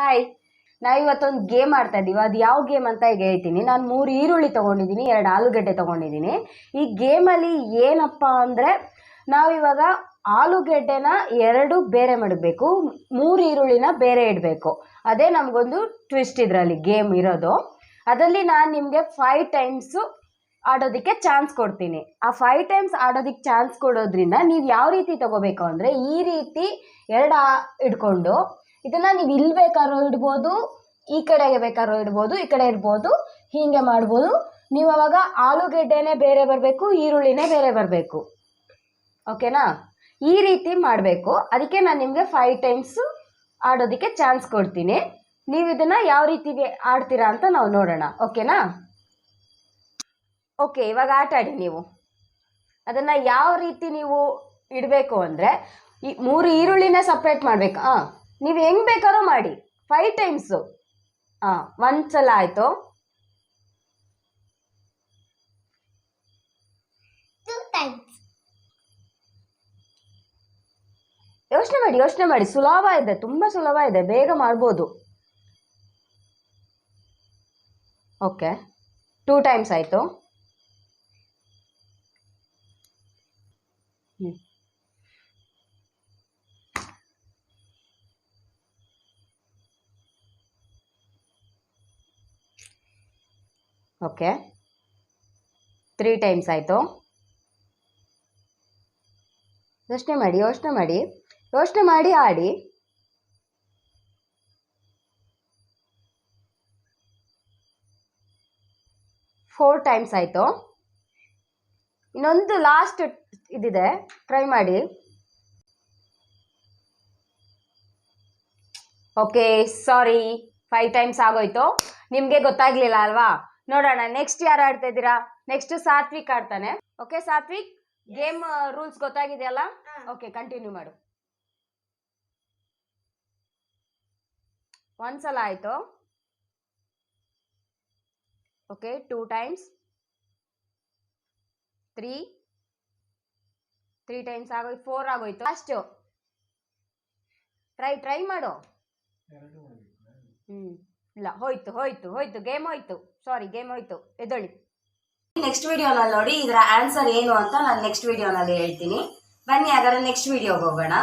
Hi ನಾ ಇವತ್ತೊಂದು game ಆಡ್ತಾ ಇದ್ದೀವಿ. ಅದು ಯಾವ ಗೇಮ್ ಅಂತ ಈಗ ಹೇಳ್ತೀನಿ. ನಾನು ಮೂರು ಈರುಳ್ಳಿ ತೊಗೊಂಡಿದ್ದೀನಿ, ಎರಡು ಆಲೂಗಡ್ಡೆ ತಗೊಂಡಿದ್ದೀನಿ. ಈ ಗೇಮಲ್ಲಿ ಏನಪ್ಪ ಅಂದರೆ ನಾವಿವಾಗ ಆಲೂಗಡ್ಡೆನ ಎರಡು ಬೇರೆ ಮಾಡಬೇಕು, ಮೂರು ಈರುಳ್ಳಿನ ಬೇರೆ ಇಡಬೇಕು. ಅದೇ ನಮಗೊಂದು ಟ್ವಿಸ್ಟ್ ಇದರಲ್ಲಿ ಗೇಮ್ ಇರೋದು. ಅದರಲ್ಲಿ ನಾನು ನಿಮಗೆ ಫೈವ್ ಟೈಮ್ಸು ಆಡೋದಕ್ಕೆ ಚಾನ್ಸ್ ಕೊಡ್ತೀನಿ. ಆ ಫೈವ್ ಟೈಮ್ಸ್ ಆಡೋದಕ್ಕೆ ಚಾನ್ಸ್ ಕೊಡೋದ್ರಿಂದ ನೀವು ಯಾವ ರೀತಿ ತಗೋಬೇಕು ಅಂದರೆ ಈ ರೀತಿ ಎರಡು ಇಟ್ಕೊಂಡು ಇದನ್ನ ನೀವು ಇಲ್ಲಿ ಬೇಕಾದ್ರೂ ಇಡ್ಬೋದು, ಈ ಕಡೆಗೆ ಬೇಕಾದ್ರೂ ಇಡ್ಬೋದು, ಈ ಕಡೆ ಇರ್ಬೋದು ಹೀಗೆ ಮಾಡ್ಬೋದು. ನೀವು ಅವಾಗ ಆಲೂಗೆಡ್ಡೆನೇ ಬೇರೆ ಬರಬೇಕು, ಈರುಳ್ಳಿನೇ ಬೇರೆ ಬರಬೇಕು. ಓಕೆನಾ? ಈ ರೀತಿ ಮಾಡಬೇಕು. ಅದಕ್ಕೆ ನಾನು ನಿಮಗೆ ಫೈವ್ ಟೈಮ್ಸು ಆಡೋದಕ್ಕೆ ಚಾನ್ಸ್ ಕೊಡ್ತೀನಿ. ನೀವು ಇದನ್ನು ಯಾವ ರೀತಿ ಆಡ್ತೀರಾ ಅಂತ ನಾವು ನೋಡೋಣ. ಓಕೆನಾ? ಓಕೆ, ಇವಾಗ ಆಟ ಆಡಿ ನೀವು. ಅದನ್ನು ಯಾವ ರೀತಿ ನೀವು ಇಡಬೇಕು ಅಂದರೆ, ಈ ಮೂರು ಈರುಳ್ಳಿನ ಸಪ್ರೇಟ್ ಮಾಡಬೇಕು. ಹಾಂ ನೀವು ಹೆಂಗ್ ಬೇಕಾದ್ರೂ ಮಾಡಿ. ಫೈವ್ ಟೈಮ್ಸು ಹಾಂ ಒಂದು ಸಲ ಆಯಿತು. ಯೋಚನೆ ಮಾಡಿ ಯೋಚನೆ ಮಾಡಿ. ಸುಲಭ ಇದೆ ತುಂಬ ಸುಲಭ ಇದೆ. ಬೇಗ ಮಾಡ್ಬೋದು. ಓಕೆ ಟೂ ಟೈಮ್ಸ್ ಆಯಿತು. ಓಕೆ. ತ್ರೀ ಟೈಮ್ಸ್ ಆಯಿತು. ಯೋಚನೆ ಮಾಡಿ ಯೋಚನೆ ಮಾಡಿ ಯೋಚನೆ ಮಾಡಿ, ಆಡಿ. ಫೋರ್ ಟೈಮ್ಸ್ ಆಯಿತು. ಇನ್ನೊಂದು ಲಾಸ್ಟ್ ಇದಿದೆ. ಟ್ರೈ ಮಾಡಿ. ಓಕೆ ಸಾರಿ ಫೈವ್ ಟೈಮ್ಸ್ ಆಗೋಯ್ತು. ನಿಮಗೆ ಗೊತ್ತಾಗಲಿಲ್ಲ ಅಲ್ವಾ? ನೋಡೋಣ ನೆಕ್ಸ್ಟ್ ಯಾರು ಆಡ್ತಾ ಇದ್ದೀರಾ? ನೆಕ್ಸ್ಟ್ ಸಾತ್ವಿಕ್ ಆಡ್ತಾನೆ. ಓಕೆ ಸಾತ್ವಿಕ್? ಗೇಮ್ ರೂಲ್ಸ್ ಗೊತ್ತಾಗಿದೆಯಲ್ಲ. ಓಕೆ ಕಂಟಿನ್ಯೂ ಮಾಡು. ಒಂದ್ಸಲ ಆಯಿತು. Okay two times three three times ಆಗೋಯ್ತು ಫೋರ್ ಆಗೋಯ್ತು. ಲಾಸ್ಟ್ ಟ್ರೈ ಟ್ರೈ ಮಾಡು. ಹ್ಞೂ ಇಲ್ಲ, ಹೋಯ್ತು ಹೋಯ್ತು ಹೋಯ್ತು ಗೇಮ್ ಹೋಯ್ತು. ಸಾರಿ ಗೇಮ್ ಹೋಯ್ತು. ಎದ್ದೊಳ್ಳಿ ನೆಕ್ಸ್ಟ್ ವಿಡಿಯೋನಲ್ಲಿ ನೋಡಿ, ಇದರ ಆನ್ಸರ್ ಏನು ಅಂತ ನಾನು ನೆಕ್ಸ್ಟ್ ವಿಡಿಯೋನಲ್ಲಿ ಹೇಳ್ತೀನಿ. ಬನ್ನಿ, ಹಾಗಾದ್ರೆ ನೆಕ್ಸ್ಟ್ ವಿಡಿಯೋಗೆ ಹೋಗೋಣ.